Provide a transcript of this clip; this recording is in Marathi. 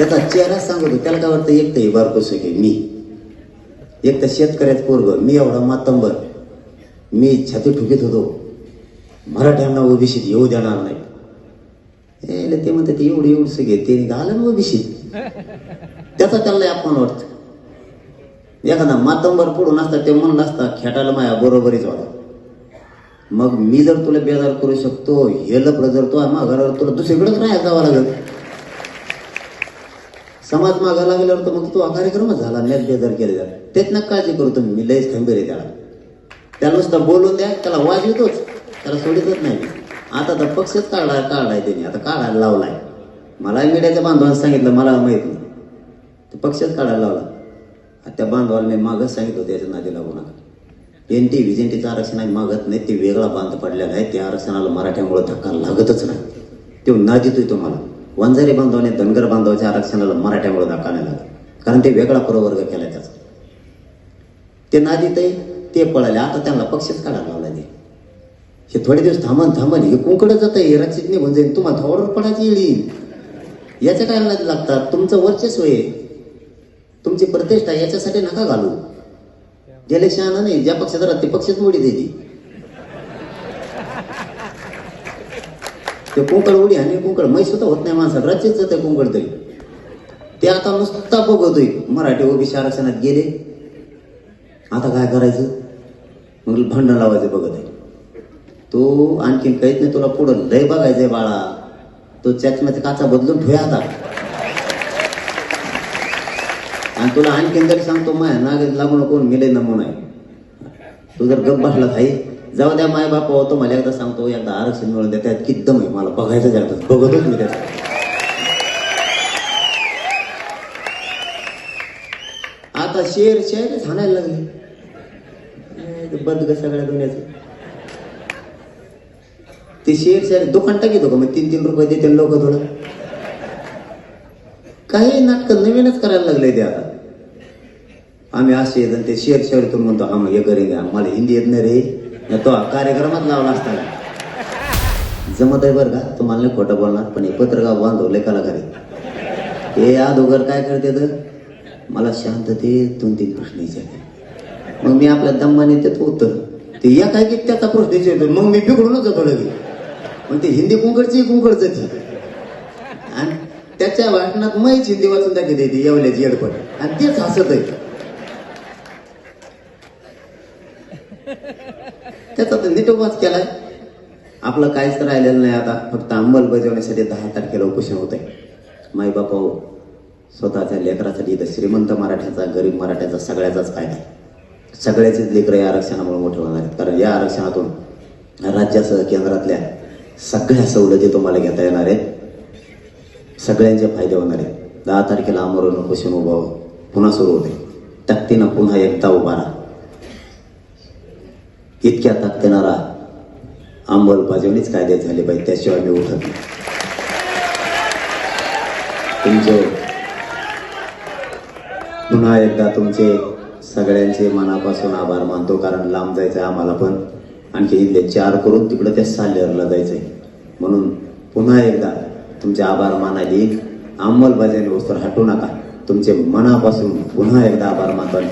त्याचा चेहरा सांगतो त्याला काय वाटतं एक तर हे बारकोस की मी. एक तर शेतकऱ्यात पोरग मी एवढा मातंबर. मी छाती ठुकीत होतो. मराठ्यांना ओबीसीत येऊ देणार नाही. ते म्हणते ते एवढे एवढं सगळे ते आलं ना ओबीसीत. त्याचा त्याला अपमान वाटतं. एखादा मातंबर पडून असता ते म्हणलं असता खेटायला माया बरोबरीच होता मग मी जर तुला बेजार करू शकतो हे लपडं जर तो माघारावर तुला दुसरीकडेच राहायला जावं लागेल. समाज मागा लागल्यावर तर मग तो कार्यक्रमच झाला. नेट बेदर केले जात तेच ना काळजी करू तुम्ही. मी लयच खंबीर आहे त्याला. त्याला नुसतं बोलून द्या. त्याला वाज येतोच. त्याला सोडितच नाही. आता तर पक्षच काढा काढलाय त्यांनी. आता काढायला लावलाय. मला मीडियाच्या बांधवांना सांगितलं. मला माहीत नाही. तो पक्षच काढायला लावला. आता त्या बांधवाला मी मागच सांगितलं होतं याच्या नादी लागू नका. एन टी व्ही टीचं आरक्षण आम्ही मागत नाही. ते वेगळा बांध पडलेला आहे. त्या आरक्षणाला मराठ्यामुळे धक्का लागतच नाही. ते नादितोय तुम्हाला वंजारी बांधवाने धनगर बांधवाच्या आरक्षणाला मराठ्यामुळे धक्का नाही कारण ते वेगळा प्रवर्ग केला त्याचा. ते नादित आहे ते पळाले. आता त्यांना पक्षच काढायला लावला ते हे थोडे दिवस थांबन थांबन हे कुंकडं जात आहे रचित निघून जाईल. तुम्हाला थोडं पडायची येईल. याच्या काय नादी लागतात? तुमचं वर्चस्व आहे. तुमची प्रतिष्ठा याच्यासाठी नका घालू. गेले शहाणा नाही. ज्या पक्षात राहते ते पक्षच मोडी देते ते कुंकड उडी आणि कुंकड मै होत नाही माणसाला. राज्यच जाते कुंकड तरी. ते आता नुसता बघतोय. मराठी ओबीसी आरक्षणात गेले. आता काय करायचं? मग भांडण लावायचं बघत आहे. तो आणखीन काहीच नाही तुला पुढं लय बघायचंय बाळा. तो चष्म्याचा काचा बदलून ठेवूया आता. आणि तुला आणखीन तरी सांगतो माया नागेत लागू नको मिले नमुना आहे. तू जर गप बसला थाई जाऊ द्या माय बाप होतो मला एकदा सांगतो एकदा आरक्षण मिळून द्या त्यात किती आहे मला बघायचं जातं बघतोच मी त्यात आता शेर शेर हाणायला लागले. बंद ते सगळ्या दुनियाचं. ते शेर शेर दुकान टाकीतो का? मग तीन तीन रुपये देते लोक थोडं. काही नाटक नवीनच करायला लागले ते आता. आम्ही असे आहेत ते शेर शेअरतून म्हणतो आम्ही हे करेन मला हिंदी येत नाही रे. तो कार्यक्रमात लावला असता जमत आहे बरं का? तुम्हाला नाही खोटं बोलणार पण हे पत्रगाव बांधवले कलाकार. हे अगोदर काय करते तर? मला शांततेत दोन तीन प्रश्न विचारते. मग मी आपल्या दम्माने त्यात उत्तर. ते या काय की त्याचा प्रश्न विचारतो. मग मी बिघडूनच जातो लगेच मग ते हिंदी कुंकडची कुंकडच आणि त्याच्या भाषणात मैच हिंदी वाचून दाखवते ती येवल्याची येडपट. आणि तेच हसत आहे. त्याचा तर नीटोपास केलाय. आपलं काहीच राहिलेलं नाही आता. फक्त अंमलबजावण्यासाठी दहा तारखेला उपोषण होत. आहे माई बापा स्वतःच्या लेकरासाठी इथं श्रीमंत मराठ्याचा गरीब मराठ्याचा सगळ्याचाच फायदा आहे. सगळ्याचेच लेकरं या आरक्षणामुळे मोठे होणार आहेत. कारण या आरक्षणातून राज्यासह केंद्रातल्या सगळ्या सवलती तुम्हाला घेता येणार आहेत. सगळ्यांचे फायदे होणार आहेत. दहा तारखेला अमरून उपोषण उभावं पुन्हा सुरू होते. ताकदीनं पुन्हा एकदा उभा राहा. इतक्या ताकदणारा अंमलबजावणीच कायद्यात झाले पाहिजे त्याशिवाय मी उठत नाही. तुमचे पुन्हा एकदा तुमचे सगळ्यांचे मनापासून आभार मानतो कारण लांब जायचंय आम्हाला पण. आणखी इथले चार करून तिकडं त्या साल्हेरला जायचंय. म्हणून पुन्हा एकदा तुमचे आभार मानायला येईल अंमलबजावणी वस्तू हटू नका. तुमचे मनापासून पुन्हा एकदा आभार मानतो आणि